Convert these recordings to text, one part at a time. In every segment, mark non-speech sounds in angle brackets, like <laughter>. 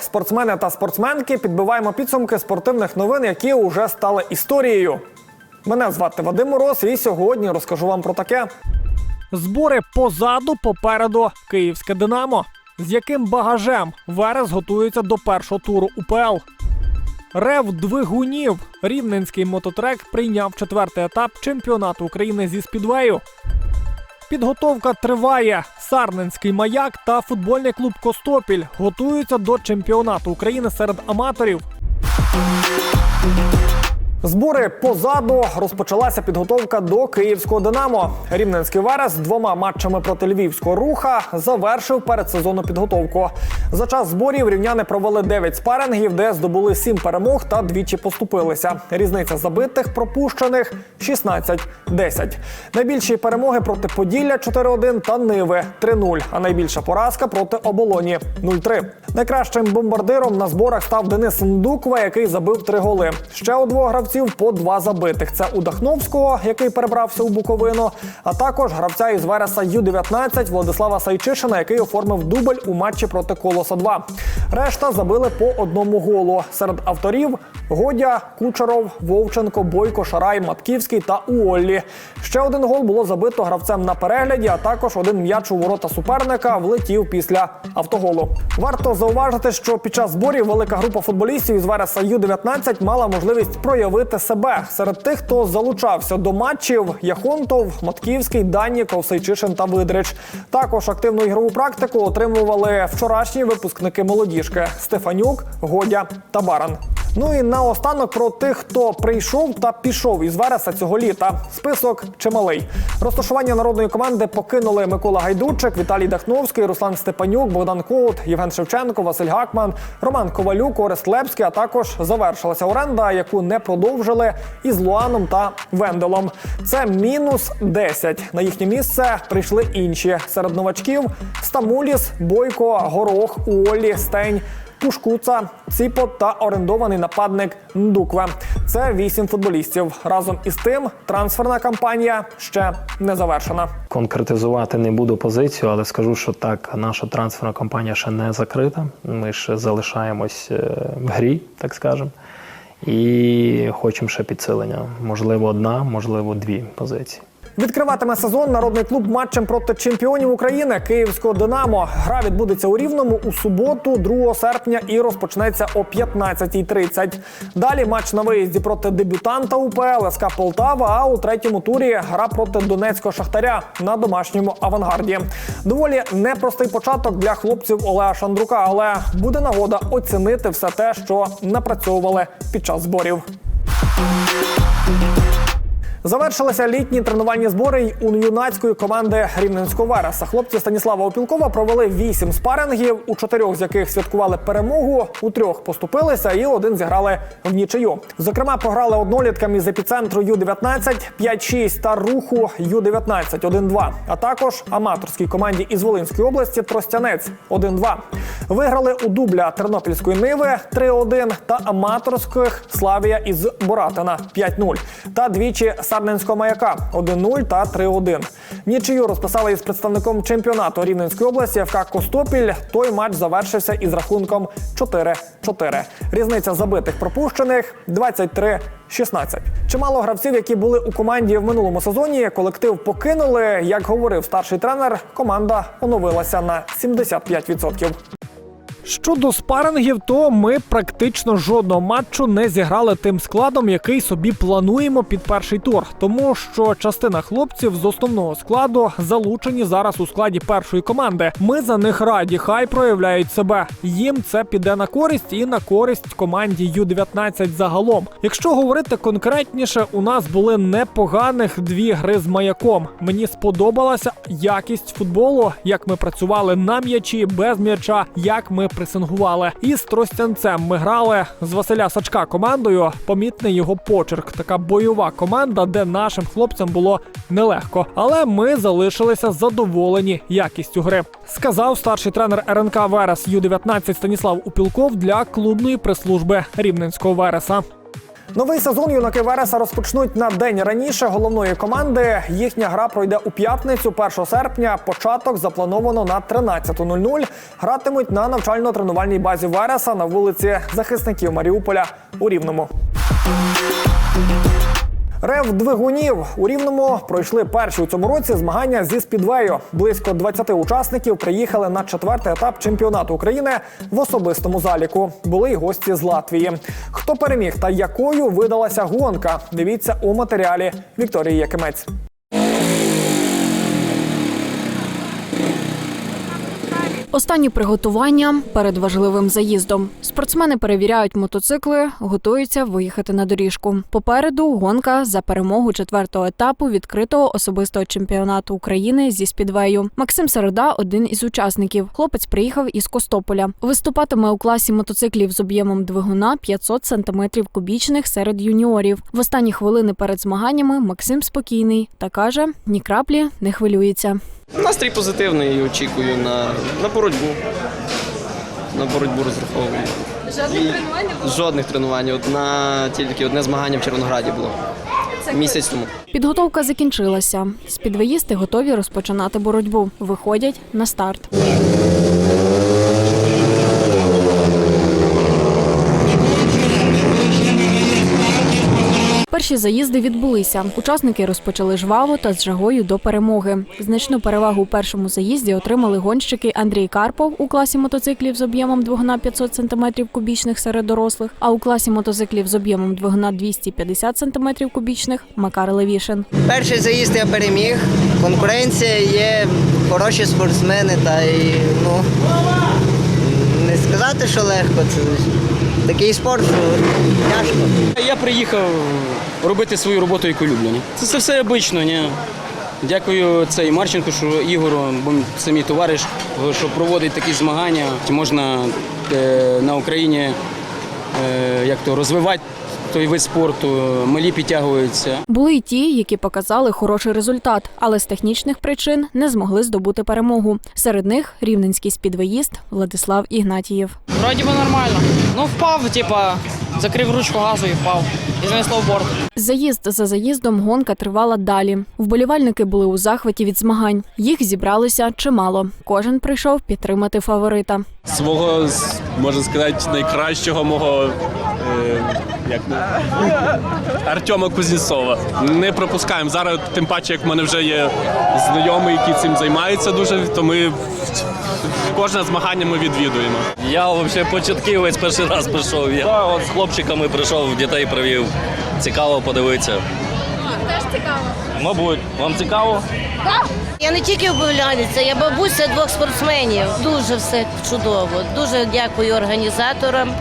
Спортсмени та спортсменки. Підбиваємо підсумки спортивних новин, які вже стали історією. Мене звати Вадим Мороз, і сьогодні розкажу вам про таке. Збори позаду, попереду Київське Динамо. З яким багажем Верес готується до першого туру УПЛ. Рев двигунів. Рівненський мототрек прийняв четвертий етап чемпіонату України зі спідвею. Підготовка триває. Сарненський маяк та футбольний клуб Костопіль готуються до чемпіонату України серед аматорів. Збори позаду розпочалася підготовка до київського Динамо. Рівненський Верес двома матчами проти львівського руха завершив передсезонну підготовку. За час зборів рівняни провели 9 спарингів, де здобули 7 перемог та двічі поступилися. Різниця забитих пропущених 16-10. Найбільші перемоги проти Поділля 4-1 та Ниви 3-0. А найбільша поразка проти оболоні 0-3. Найкращим бомбардиром на зборах став Денис Ндуква, який забив три голи. Ще у двох гравців по два забитих. Це у Дахновського, який перебрався у Буковину, а також гравця із Вереса Ю-19 Владислава Сайчишина, який оформив дубль у матчі проти Колоса 2. Решта забили по одному голу. Серед авторів Годя, Кучеров, Вовченко, Бойко, Шарай, Матківський та Уоллі. Ще один гол було забито гравцем на перегляді, а також один м'яч у ворота суперника влетів після автоголу. Варто зауважити, що під час зборів велика група футболістів із Вереса Ю-19 мала можливість проявити себе. Серед тих, хто залучався до матчів, Яхонтов, Матківський, Данніков, Сейчишин та Видрич. Також активну ігрову практику отримували вчорашні випускники молодіжки Стефанюк, Годя та Баран. Ну і наостанок про тих, хто прийшов та пішов із Вереса цього літа. Список чималий. Розташування народної команди покинули Микола Гайдучик, Віталій Дахновський, Руслан Степанюк, Богдан Коут, Євген Шевченко, Василь Гакман, Роман Ковалюк, Орест Лепський. А також завершилася оренда, яку не продовжили із Луаном та Венделом. Це мінус 10. На їхнє місце прийшли інші серед новачків: Стамуліс, Бойко, Горох, Уолі, Стень. Пушкуца, Ціпот та орендований нападник Ндукве. Це вісім футболістів. Разом із тим, трансферна кампанія ще не завершена. Конкретизувати не буду позицію, але скажу, що так, наша трансферна кампанія ще не закрита. Ми ще залишаємось е, в грі, так скажемо. І хочемо ще підсилення. Можливо, одна, можливо, дві позиції. Відкриватиме сезон народний клуб матчем проти чемпіонів України Київського Динамо. Гра відбудеться у Рівному у суботу, 2 серпня, і розпочнеться о 15.30. Далі матч на виїзді проти дебютанта УПЛ СК Полтава. А у третьому турі гра проти Донецького Шахтаря на домашньому авангарді. Доволі непростий початок для хлопців Олега Шандрука, але буде нагода оцінити все те, що напрацьовували під час зборів. Завершилися літні тренувальні збори й у юнацької команди Рівненського Вереса. Хлопці Станіслава Опілкова провели вісім спарингів, у чотирьох з яких святкували перемогу, у трьох поступилися і один зіграли в нічию. Зокрема, програли одноліткам із епіцентру Ю-19, 5-6 та руху Ю-19 1-2, а також аматорській команді із Волинської області Тростянець 1-2. Виграли у дубля Тернопільської Ниви 3-1 та аматорських Славія із Боратина 5-0 та двічі Сарненського маяка 1-0 та 3-1. Нічию розписали із представником чемпіонату Рівненської області ФК Костопіль. Той матч завершився із рахунком 4-4. Різниця забитих пропущених 23 16. Чимало гравців, які були у команді в минулому сезоні, колектив покинули. Як говорив старший тренер, команда оновилася на 75%. Щодо спарингів, то ми практично жодного матчу не зіграли тим складом, який собі плануємо під перший тур, тому що частина хлопців з основного складу залучені зараз у складі першої команди. Ми за них раді, хай проявляють себе. Їм це піде на користь і на користь команді Ю-19 загалом. Якщо говорити конкретніше, у нас були непоганих дві гри з маяком. Мені сподобалася якість футболу, як ми працювали на м'ячі, без м'яча, як ми пресингували. І з Тростянцем ми грали з Василя Сачка командою. Помітний його почерк. Така бойова команда, де нашим хлопцям було нелегко. Але ми залишилися задоволені якістю гри. Сказав старший тренер РНК Верес Ю-19 Станіслав Упілков для клубної прес-служби Рівненського Вереса. Новий сезон юнаки Вереса розпочнуть на день раніше головної команди. Їхня гра пройде у п'ятницю, 1 серпня. Початок заплановано на 13.00. Гратимуть на навчально-тренувальній базі Вереса на вулиці захисників Маріуполя у Рівному. Рев двигунів у Рівному пройшли перші у цьому році змагання зі спідвею. Близько 20 учасників приїхали на четвертий етап чемпіонату України в особистому заліку. Були й гості з Латвії. Хто переміг та якою видалася гонка? Дивіться у матеріалі Вікторії Якимець. Останні приготування перед важливим заїздом. Спортсмени перевіряють мотоцикли, готуються виїхати на доріжку. Попереду гонка за перемогу четвертого етапу відкритого особистого чемпіонату України зі спідвею. Максим Середа один із учасників. Хлопець приїхав із Костополя. Виступатиме у класі мотоциклів з об'ємом двигуна 500 см кубічних серед юніорів. В останні хвилини перед змаганнями Максим спокійний та каже: ні краплі не хвилюється. Настрій позитивний і очікую на, на боротьбу. На боротьбу розраховую. Жодних тренувань? Жодних тренувань. Одна, тільки одне змагання в Червонограді було. Місяць тому. Підготовка закінчилася. Спідвеїсти готові розпочинати боротьбу. Виходять на старт. Перші заїзди відбулися. Учасники розпочали жваво та з жагою до перемоги. Значну перевагу у першому заїзді отримали гонщики Андрій Карпов у класі мотоциклів з об'ємом двигуна 500 см кубічних серед дорослих, а у класі мотоциклів з об'ємом двигуна 250 см кубічних Макар Левішин. Перший заїзд я переміг. Конкуренція є, хороші спортсмени, та й ну не сказати, що легко. Це такий спорт, що тяжко. Я приїхав робити свою роботу, яку люблю. Ні? Це, це все обично. Дякую цей Марченку, що Ігору, бо це товариш, що проводить такі змагання. Можна е, на Україні е, як то, розвивати той вид спорту, малі підтягуються. Були й ті, які показали хороший результат, але з технічних причин не змогли здобути перемогу. Серед них рівненський спідвеїст Владислав Ігнатієв. Вроді би нормально. Ну впав, типа, закрив ручку газу і впав. І знесло в борт. Заїзд за заїздом гонка тривала далі. Вболівальники були у захваті від змагань. Їх зібралося чимало. Кожен прийшов підтримати фаворита. свого можна сказати найкращого мого е, як Артема Кузнєцова. Не пропускаємо зараз, тим паче, як в мене вже є знайомий, який цим займається дуже, то ми кожне змагання ми відвідуємо. Я взагалі початківець перший раз прийшов. Я от з хлопчиками прийшов, дітей привів. Цікаво подивитися. Теж цікаво. Мабуть, вам цікаво? Я не тільки вболівальниця, я бабуся двох спортсменів. Дуже все чудово. Дуже дякую організаторам,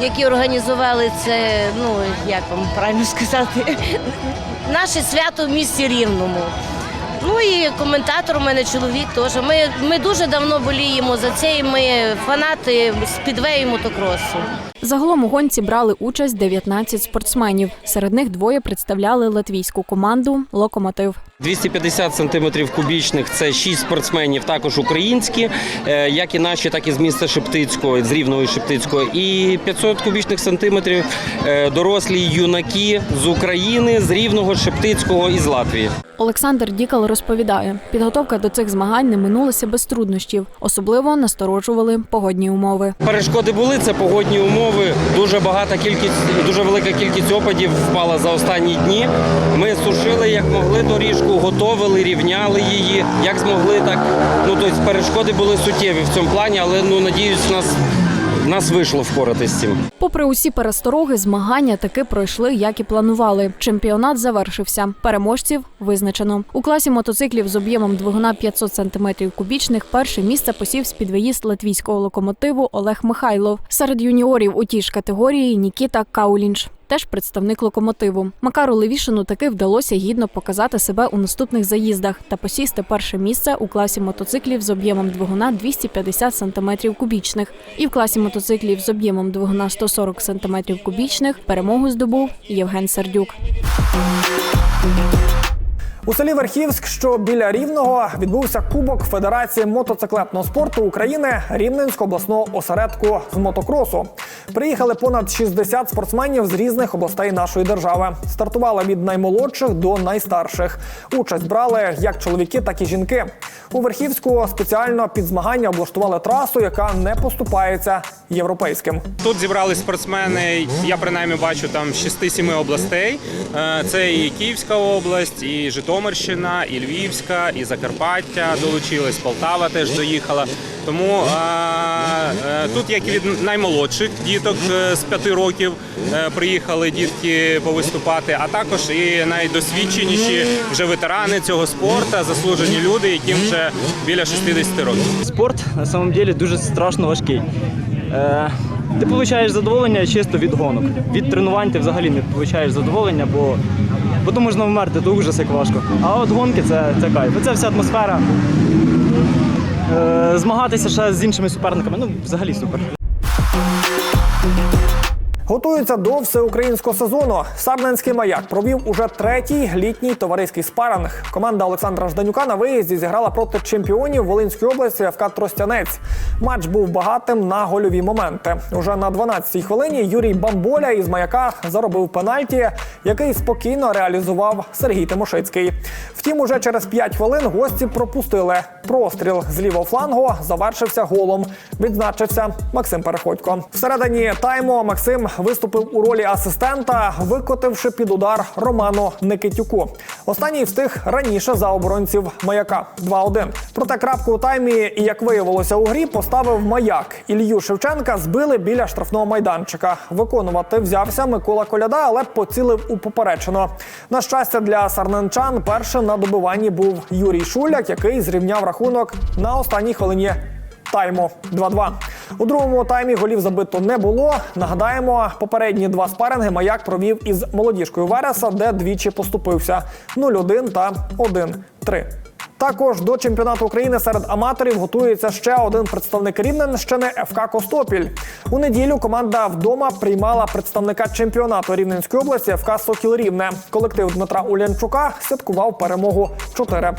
які організували це. Ну як вам правильно сказати, <laughs> наше свято в місті Рівному. Ну і коментатор у мене чоловік теж. Ми, ми дуже давно боліємо за це. і Ми фанати спідвею мотокросу. Загалом у гонці брали участь 19 спортсменів. Серед них двоє представляли латвійську команду Локомотив. 250 сантиметрів кубічних це 6 спортсменів, також українські, е, як і наші, так і з міста Шептицького, з Рівного Шептицького. І 500 кубічних сантиметрів е, дорослі юнаки з України, з Рівного, Шептицького і з Латвії. Олександр Дікал розповідає, підготовка до цих змагань не минулася без труднощів. Особливо насторожували погодні умови. Перешкоди були це погодні умови. Дуже багата кількість, дуже велика кількість опадів впала за останні дні. Ми сушили як могли доріжку, готовили, рівняли її. Як змогли, так ну тобто перешкоди були суттєві в цьому плані, але ну надіюсь, нас. Нас вийшло впоратись з цим. Попри усі перестороги, змагання таки пройшли, як і планували. Чемпіонат завершився. Переможців визначено. У класі мотоциклів з об'ємом двигуна 500 см кубічних перше місце посів спідвеїст латвійського локомотиву Олег Михайлов. Серед юніорів у тій ж категорії Нікіта Каулінч. Теж представник локомотиву. Макару Левішину таки вдалося гідно показати себе у наступних заїздах та посісти перше місце у класі мотоциклів з об'ємом двигуна 250 см кубічних. І в класі мотоциклів з об'ємом двигуна 140 см кубічних перемогу здобув Євген Сердюк. У селі Верхівськ, що біля Рівного, відбувся Кубок Федерації мотоциклетного спорту України Рівненського обласного осередку з мотокросу. Приїхали понад 60 спортсменів з різних областей нашої держави. Стартували від наймолодших до найстарших. Участь брали як чоловіки, так і жінки. У Верхівську спеціально під змагання облаштували трасу, яка не поступається європейським. Тут зібрали спортсмени. Я принаймні бачу там з 6-7 областей. Е, Це і Київська область, і Житомирщина, і Львівська, і Закарпаття долучились, Полтава теж доїхала. Тому е, е, тут, як і від наймолодших діток з 5 років, приїхали дітки повиступати, а також і найдосвідченіші вже ветерани цього спорту, заслужені люди, яким вже біля 60 років. Спорт на самом деле дуже страшно важкий. Е, ти получаєш задоволення чисто від гонок. Від тренувань ти взагалі не получаєш задоволення, бо, бо то можна вмерти, то ужас як важко. А от гонки це, це кайф. Це вся атмосфера. Е, змагатися ще з іншими суперниками, ну взагалі супер. Готуються до всеукраїнського сезону. Сарненський маяк провів уже третій літній товариський спаринг. Команда Олександра Жданюка на виїзді зіграла проти чемпіонів Волинської області ФК Тростянець. Матч був багатим на гольові моменти. Уже на 12-й хвилині Юрій Бамболя із маяка заробив пенальті, який спокійно реалізував Сергій Тимошицький. Втім, уже через 5 хвилин гості пропустили простріл з лівого флангу. Завершився голом. Відзначився Максим Переходько. Всередині тайму Максим виступив у ролі асистента, викотивши під удар Роману Никитюку. Останній встиг раніше за оборонців маяка 2-1. Проте крапку у таймі, і як виявилося у грі, поставив маяк. Ілью Шевченка збили біля штрафного майданчика. Виконувати взявся Микола Коляда, але поцілив у поперечину. На щастя, для сарненчан першим на добиванні був Юрій Шуляк, який зрівняв рахунок на останній хвилині тайму 2-2. У другому таймі голів забито не було. Нагадаємо, попередні два спаринги маяк провів із молодіжкою Вереса, де двічі поступився 0-1 та 1-3. Також до чемпіонату України серед аматорів готується ще один представник Рівненщини ФК Костопіль. У неділю команда вдома приймала представника чемпіонату Рівненської області ФК Сокіл Рівне. Колектив Дмитра Улянчука святкував перемогу 4-2.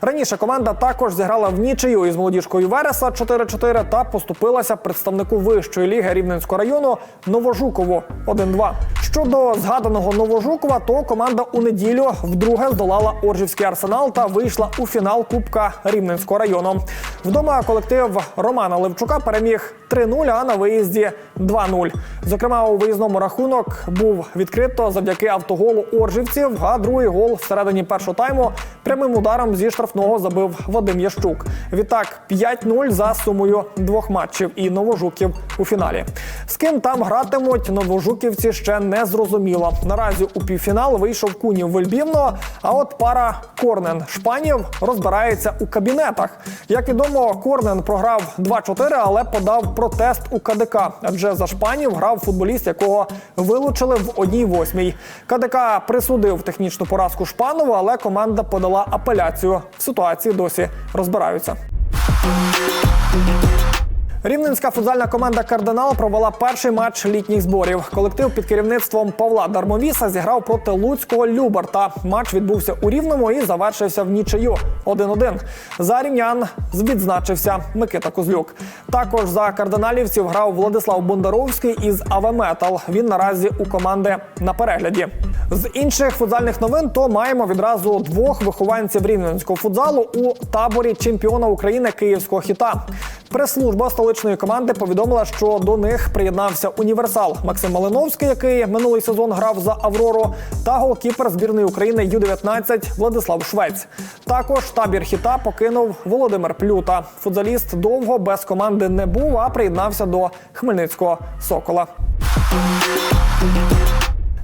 Раніше команда також зіграла в нічию із молодіжкою Вереса 4-4 та поступилася представнику вищої ліги Рівненського району Новожукову 1-2. Щодо згаданого Новожукова, то команда у неділю вдруге здолала Оржівський арсенал та вийшла у фінал Кубка Рівненського району. Вдома колектив Романа Левчука переміг 3-0, а на виїзді 2-0. Зокрема, у виїзному рахунок був відкрито завдяки автоголу оржівців. А другий гол всередині першого тайму прямим ударом зі штрафного забив Вадим Ящук. Відтак 5-0 за сумою двох матчів і новожуків у фіналі. З ким там гратимуть новожуківці ще не зрозуміло. Наразі у півфінал вийшов Кунів Вельбівно, а от пара Корнен Шпанів розбирається у кабінетах. Як відомо, Корнен програв 2-4, але подав протест у КДК, адже за Шпанів грав футболіст, якого вилучили в одній восьмій. КДК присудив технічну поразку Шпанову, але команда подала апеляцію. В ситуації досі розбираються. Рівненська футзальна команда Кардинал провела перший матч літніх зборів. Колектив під керівництвом Павла Дармовіса зіграв проти Луцького Люберта. Матч відбувся у Рівному і завершився в нічию 1-1. За рівнян відзначився Микита Козлюк. Також за кардиналівців грав Владислав Бондаровський із АВ Метал. Він наразі у команди на перегляді. З інших футзальних новин то маємо відразу двох вихованців рівненського футзалу у таборі чемпіона України київського хіта. Прес-служба столичної команди повідомила, що до них приєднався універсал Максим Малиновський, який минулий сезон грав за Аврору, та голкіпер збірної України Ю-19 Владислав Швець. Також табір хіта покинув Володимир Плюта. Футзаліст довго без команди не був, а приєднався до Хмельницького Сокола.